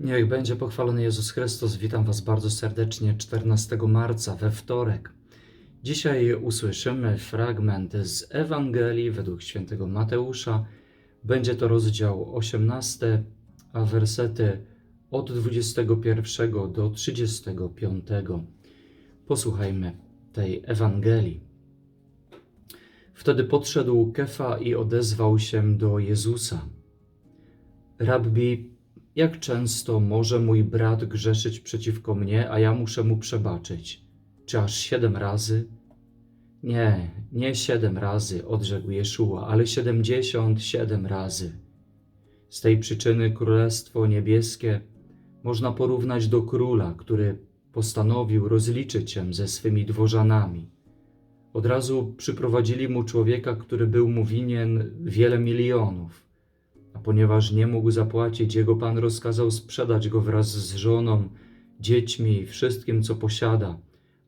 Niech będzie pochwalony Jezus Chrystus. Witam Was bardzo serdecznie 14 marca we wtorek. Dzisiaj usłyszymy fragment z Ewangelii według świętego Mateusza. Będzie to rozdział 18, a wersety od 21 do 35. Posłuchajmy tej Ewangelii. Wtedy podszedł Kefa i odezwał się do Jezusa. Rabbi, jak często może mój brat grzeszyć przeciwko mnie, a ja muszę mu przebaczyć? Czy aż siedem razy? Nie, nie siedem razy, odrzekł Jeszua, ale siedemdziesiąt siedem razy. Z tej przyczyny Królestwo Niebieskie można porównać do króla, który postanowił rozliczyć się ze swymi dworzanami. Od razu przyprowadzili mu człowieka, który był mu winien wiele milionów. Ponieważ nie mógł zapłacić, jego pan rozkazał sprzedać go wraz z żoną, dziećmi i wszystkim, co posiada,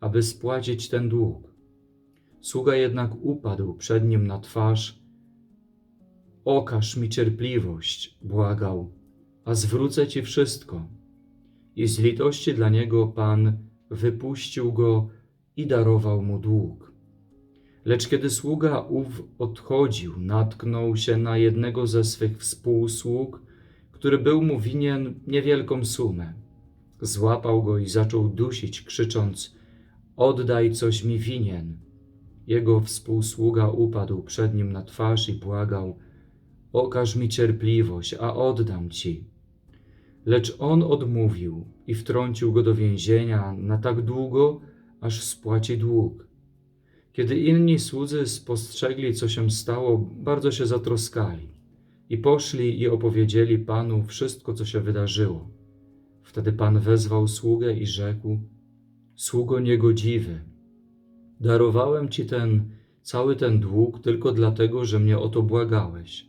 aby spłacić ten dług. Sługa jednak upadł przed nim na twarz. Okaż mi cierpliwość, błagał, a zwrócę ci wszystko. I z litości dla niego pan wypuścił go i darował mu dług. Lecz kiedy sługa ów odchodził, natknął się na jednego ze swych współsług, który był mu winien niewielką sumę. Złapał go i zaczął dusić, krzycząc: Oddaj coś mi winien. Jego współsługa upadł przed nim na twarz i błagał: Okaż mi cierpliwość, a oddam ci. Lecz on odmówił i wtrącił go do więzienia na tak długo, aż spłaci dług. Kiedy inni słudzy spostrzegli, co się stało, bardzo się zatroskali i poszli i opowiedzieli panu wszystko, co się wydarzyło. Wtedy pan wezwał sługę i rzekł: Sługo niegodziwy, darowałem ci ten cały ten dług tylko dlatego, że mnie o to błagałeś.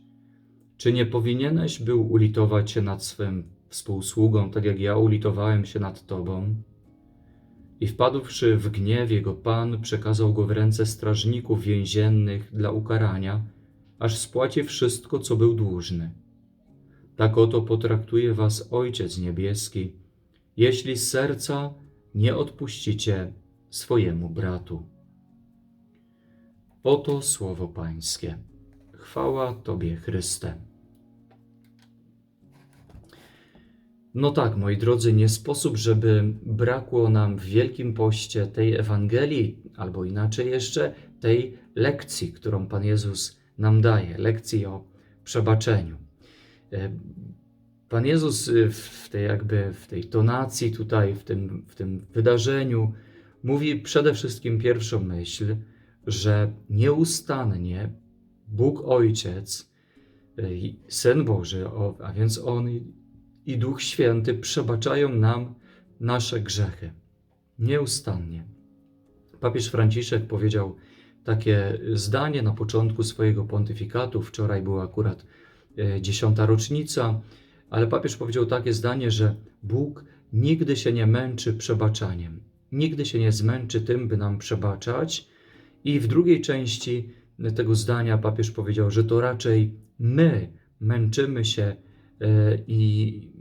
Czy nie powinieneś był ulitować się nad swym współsługą, tak jak ja ulitowałem się nad tobą? I wpadłszy w gniew, jego pan przekazał go w ręce strażników więziennych dla ukarania, aż spłaci wszystko, co był dłużny. Tak oto potraktuje was Ojciec Niebieski, jeśli z serca nie odpuścicie swojemu bratu. Oto słowo Pańskie. Chwała Tobie, Chryste. No tak, moi drodzy, nie sposób, żeby brakło nam w Wielkim Poście tej Ewangelii, albo inaczej jeszcze tej lekcji, którą Pan Jezus nam daje, lekcji o przebaczeniu. E, Pan Jezus w tej jakby w tej tonacji tutaj, w tym, w tym wydarzeniu mówi przede wszystkim pierwszą myśl, że nieustannie Bóg Ojciec, e, Syn Boży, a więc On i Duch Święty przebaczają nam nasze grzechy. Nieustannie. Papież Franciszek powiedział takie zdanie na początku swojego pontyfikatu. Wczoraj była akurat e, dziesiąta rocznica, ale papież powiedział takie zdanie, że Bóg nigdy się nie męczy przebaczaniem. Nigdy się nie zmęczy tym, by nam przebaczać. I w drugiej części tego zdania papież powiedział, że to raczej my męczymy się e, i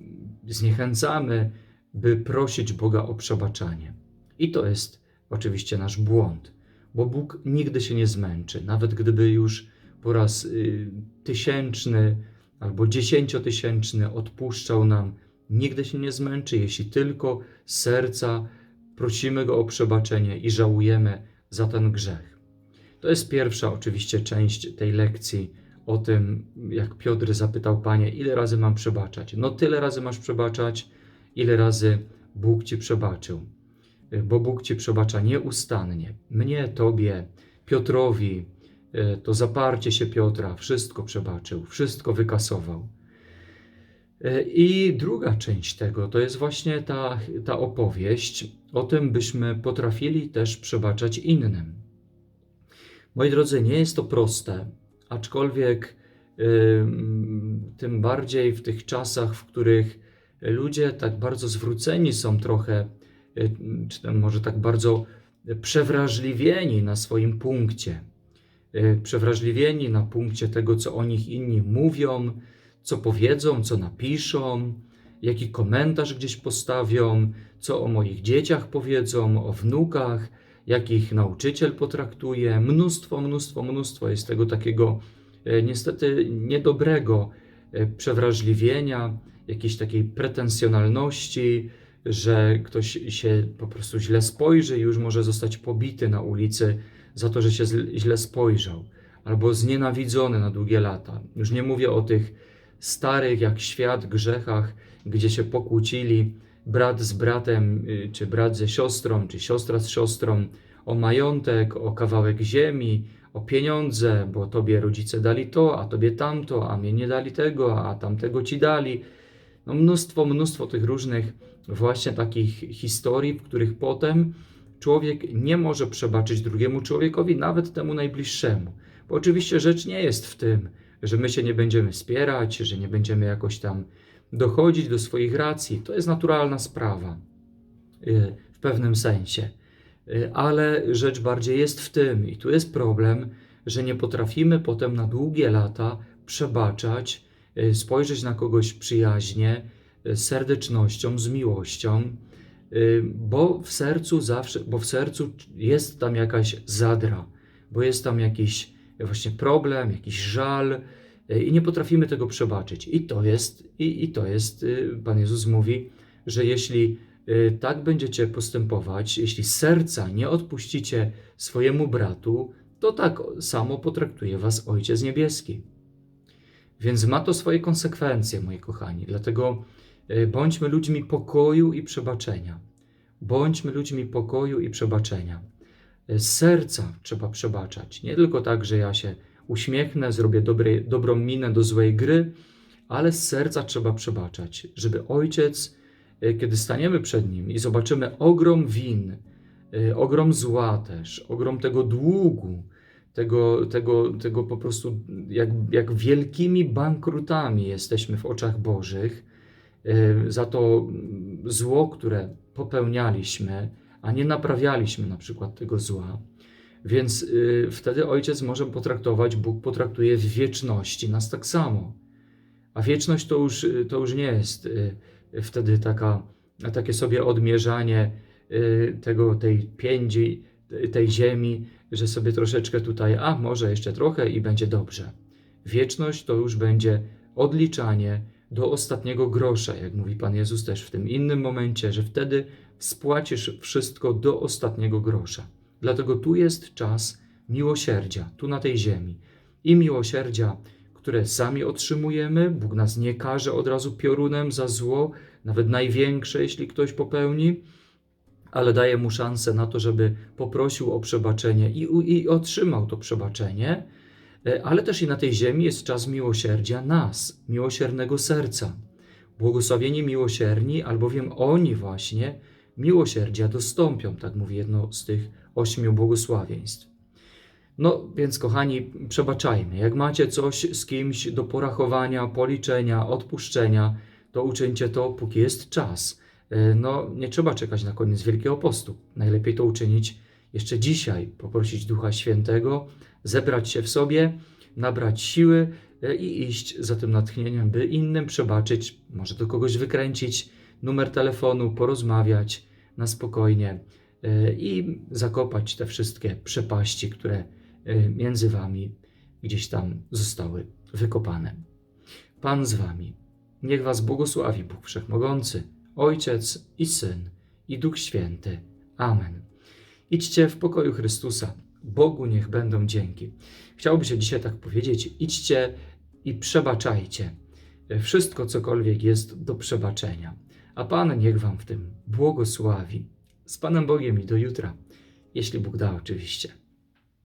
zniechęcamy, by prosić Boga o przebaczanie. I to jest oczywiście nasz błąd, bo Bóg nigdy się nie zmęczy, nawet gdyby już po raz y, tysięczny albo dziesięciotysięczny odpuszczał nam, nigdy się nie zmęczy, jeśli tylko z serca prosimy Go o przebaczenie i żałujemy za ten grzech. To jest pierwsza oczywiście część tej lekcji o tym, jak Piotr zapytał Panie, ile razy mam przebaczać? No tyle razy masz przebaczać, ile razy Bóg Ci przebaczył. Bo Bóg Ci przebacza nieustannie. Mnie, Tobie, Piotrowi, e, to zaparcie się Piotra, wszystko przebaczył, wszystko wykasował. E, I druga część tego to jest właśnie ta, ta opowieść o tym, byśmy potrafili też przebaczać innym. Moi drodzy, nie jest to proste, aczkolwiek tym bardziej w tych czasach, w których ludzie tak bardzo zwróceni są trochę, y, czy może tak bardzo przewrażliwieni na swoim punkcie, y, przewrażliwieni na punkcie tego, co o nich inni mówią, co powiedzą, co napiszą, jaki komentarz gdzieś postawią, co o moich dzieciach powiedzą, o wnukach, jak ich nauczyciel potraktuje. Mnóstwo, mnóstwo, mnóstwo jest tego takiego e, niestety niedobrego e, przewrażliwienia, jakiejś takiej pretensjonalności, że ktoś się po prostu źle spojrzy i już może zostać pobity na ulicy za to, że się źle spojrzał, albo znienawidzony na długie lata. Już nie mówię o tych starych jak świat grzechach, gdzie się pokłócili brat z bratem, y, czy brat ze siostrą, czy siostra z siostrą o majątek, o kawałek ziemi, o pieniądze, bo tobie rodzice dali to, a tobie tamto, a mnie nie dali tego, a tamtego ci dali. No mnóstwo, mnóstwo tych różnych właśnie takich historii, w których potem człowiek nie może przebaczyć drugiemu człowiekowi, nawet temu najbliższemu. Bo oczywiście rzecz nie jest w tym, że my się nie będziemy spierać, że nie będziemy jakoś tam dochodzić do swoich racji. To jest naturalna sprawa y, w pewnym sensie. Y, Ale rzecz bardziej jest w tym, i tu jest problem, że nie potrafimy potem na długie lata przebaczać, y, spojrzeć na kogoś przyjaźnie, z serdecznością, z miłością, bo w sercu zawsze, bo w sercu jest tam jakaś zadra, bo jest tam jakiś właśnie problem, jakiś żal i nie potrafimy tego przebaczyć. I to jest, i, i to jest, y, Pan Jezus mówi, że jeśli y, tak będziecie postępować, jeśli serca nie odpuścicie swojemu bratu, to tak samo potraktuje was Ojciec Niebieski. Więc ma to swoje konsekwencje, moi kochani. Dlatego y, bądźmy ludźmi pokoju i przebaczenia. Bądźmy ludźmi pokoju i przebaczenia. Z serca trzeba przebaczać. Nie tylko tak, że ja się uśmiechnę, zrobię dobry, dobrą minę do złej gry, ale z serca trzeba przebaczać, żeby ojciec, y, kiedy staniemy przed nim i zobaczymy ogrom win, y, ogrom zła też, ogrom tego długu, tego, tego, tego po prostu, jak, jak wielkimi bankrutami jesteśmy w oczach Bożych, y, za to zło, które popełnialiśmy, a nie naprawialiśmy na przykład tego zła. Więc y, wtedy ojciec może potraktować, Bóg potraktuje w wieczności nas tak samo. A wieczność to już, to już nie jest y, wtedy taka, takie sobie odmierzanie y, tego, tej piędzi, tej ziemi, że sobie troszeczkę tutaj, a może jeszcze trochę i będzie dobrze. Wieczność to już będzie odliczanie do ostatniego grosza, jak mówi Pan Jezus też w tym innym momencie, że wtedy spłacisz wszystko do ostatniego grosza. Dlatego tu jest czas miłosierdzia, tu na tej ziemi. I miłosierdzia, które sami otrzymujemy. Bóg nas nie karze od razu piorunem za zło, nawet największe, jeśli ktoś popełni, ale daje mu szansę na to, żeby poprosił o przebaczenie i, i otrzymał to przebaczenie. E, Ale też i na tej ziemi jest czas miłosierdzia nas, miłosiernego serca. Błogosławieni miłosierni, albowiem oni właśnie miłosierdzia dostąpią, tak mówi jedno z tych ośmiu błogosławieństw. No więc, kochani, przebaczajmy. Jak macie coś z kimś do porachowania, policzenia, odpuszczenia, to uczyńcie to, póki jest czas. E, No, nie trzeba czekać na koniec Wielkiego Postu. Najlepiej to uczynić jeszcze dzisiaj, poprosić Ducha Świętego, zebrać się w sobie, nabrać siły e, i iść za tym natchnieniem, by innym przebaczyć, może do kogoś wykręcić numer telefonu, porozmawiać na spokojnie i zakopać te wszystkie przepaści, które e, między wami gdzieś tam zostały wykopane. Pan z wami. Niech was błogosławi Bóg Wszechmogący, Ojciec i Syn i Duch Święty. Amen. Idźcie w pokoju Chrystusa. Bogu niech będą dzięki. Chciałoby się dzisiaj tak powiedzieć: idźcie i przebaczajcie wszystko, cokolwiek jest do przebaczenia. A Pan niech Wam w tym błogosławi. Z Panem Bogiem i do jutra, jeśli Bóg da, oczywiście.